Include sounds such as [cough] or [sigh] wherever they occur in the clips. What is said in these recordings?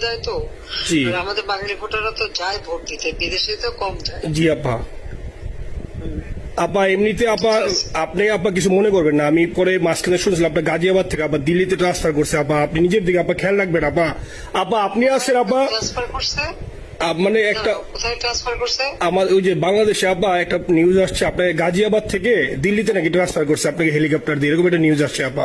দেয় তো? জি। আর আমাদের বাঙালি ভোটাররা তো যায় ভোট দিতে বিদেশে তো কম যায়। জি আপা আপা এমনিতে আপা আপনি আপা কিছু মনে করবেন না আমি পরে মাঝখানে শুনছিলাম আপনার গাজিয়াবাদ থেকে আপা দিল্লিতে ট্রান্সফার করছে আপা আপনি নিজের দিকে আপা খেয়াল রাখবেন আপা আপা আপনি আছেন আপা ট্রান্সফার করছে? মানে একটা আমার ওই যে বাংলাদেশে আপা একটা নিউজ আসছে আপনার গাজিয়াবাদ থেকে দিল্লিতে নাকি ট্রান্সফার করছে আপনাকে হেলিকপ্টার দিয়ে এরকম একটা নিউজ আসছে আপা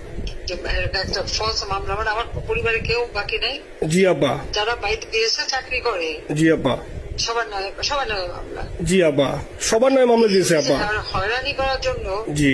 একটা ফলস মামলা মানে আমার পরিবারে কেউ বাকি নেই। জি আব্বা। যারা বাইরে দিয়েছে চাকরি করে। জি আব্বা। সবার নয় সবার নয় মামলা। জি আব্বা। সবার নয় মামলা দিয়েছে আব্বা। আর হয়রানি করার জন্য জি।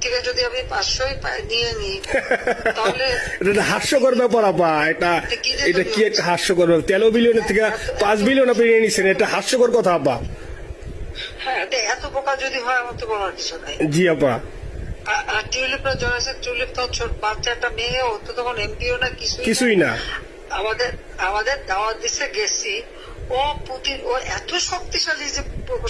থেকে যদি আমি পাঁচশোই নিয়ে নিই তাহলে [laughs] এটা হাস্যকর ব্যাপার আপা। এটা এটা কি একটা হাস্যকর ব্যাপার? তেরো বিলিয়নের থেকে পাঁচ বিলিয়ন আপনি নিয়ে নিচ্ছেন এটা হাস্যকর কথা আপা। হ্যাঁ এত বোকা যদি হয় আমার তো বলার কিছু নাই। জি আপা। আর- টিউলিপরা টিউলিপ তো ছোট বাচ্চা একটা মেয়ে ও তো তখন এমপিও না কিছুই না। আমাদের আমাদের দাওয়াত দিচ্ছে গেছি। ও পুতিন ও এত শক্তিশালী যে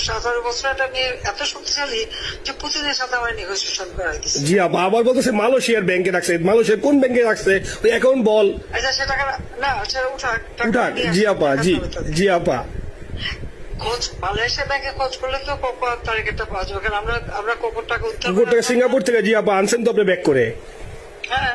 সতেরো বছর একটা মেয়ে এত শক্তিশালী যে পুতিনের সাথে আমার নেগোসিয়েশন করাই দিচ্ছে জি আপা আবার বলতেছে মালয়েশিয়ার ব্যাংকে রাখছে। মালয়েশিয়ার কোন ব্যাংকে রাখছে? ওই অ্যাকাউন্ট বল। আচ্ছা সে টাকা না সেটা উঠাক টাকা উঠাক জি আপা জি। জি আপা খোঁজ মালয়েশিয়া ব্যাংকে খোঁজ করলে তো কোকো তারিখটা পাওয়া যাবে? আমরা আমরা কোকোর টাকা উদ্ধার সিঙ্গাপুর থেকে জি আপা আনছেন তো আপনি ব্যাক করে। হ্যাঁ।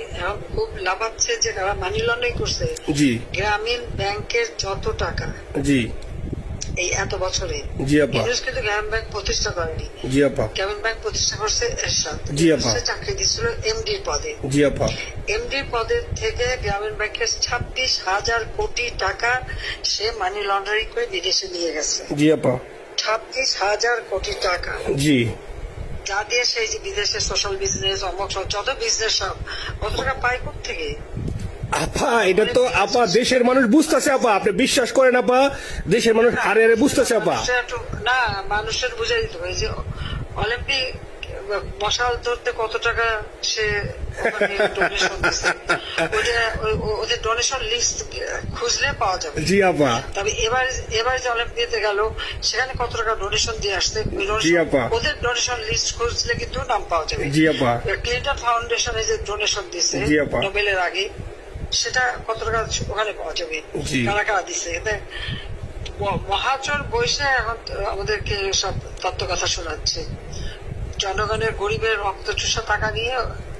খুব লাভাচ্ছে যে যারা মানি লন্ডারিং করছে। জি। গ্রামীণ ব্যাংকের যত টাকা জি। এই এত বছরে জি আপা। কিন্তু গ্রামীণ ব্যাংক প্রতিষ্ঠা করেনি। জি আপা। গ্রামীণ ব্যাংক প্রতিষ্ঠা করছে এরশাদ। জি, আপা। চাকরি দিচ্ছিল এমডি পদে। জি আপা। এমডি পদের থেকে গ্রামীণ ব্যাংকের ছাব্বিশ হাজার কোটি টাকা সে মানি লন্ডারিং করে বিদেশে নিয়ে গেছে। জি আপা। ছাব্বিশ হাজার কোটি টাকা। জি। যা দিয়ে সেই যে বিদেশে সোশ্যাল বিজনেস অমক যত বিজনেস সব কত টাকা পায় থেকে আপা এটা তো আপা দেশের মানুষ বুঝতেছে আপা আপনি বিশ্বাস করেন আপা দেশের মানুষ হারে হারে বুঝতেছে আপা। না মানুষের বুঝাই দিতে হবে যে অলিম্পিক মশাল ধরতে কত টাকা সে ওদের ডোনেশন লিস্ট খুঁজলে পাওয়া যাবে। জি আপা। তবে এবার এবার যে অলিম্পিয়াতে গেল সেখানে কত টাকা ডোনেশন দিয়ে জি আপা। ওদের ডোনেশন লিস্ট খুঁজলে কিন্তু নাম পাওয়া যাবে। জি আপা। ক্লিন্টন ফাউন্ডেশনে যে ডোনেশন দিছে। নোবেলের আগে সেটা কত টাকা ওখানে পাওয়া যাবে? কারা কারা দিচ্ছে এতে ম- মহাজন বসে এখন আমাদেরকে সব তত্ত্ব কথা শোনাচ্ছে। জনগণের গরিবের রক্ত চুষা টাকা নিয়ে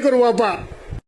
করব আপা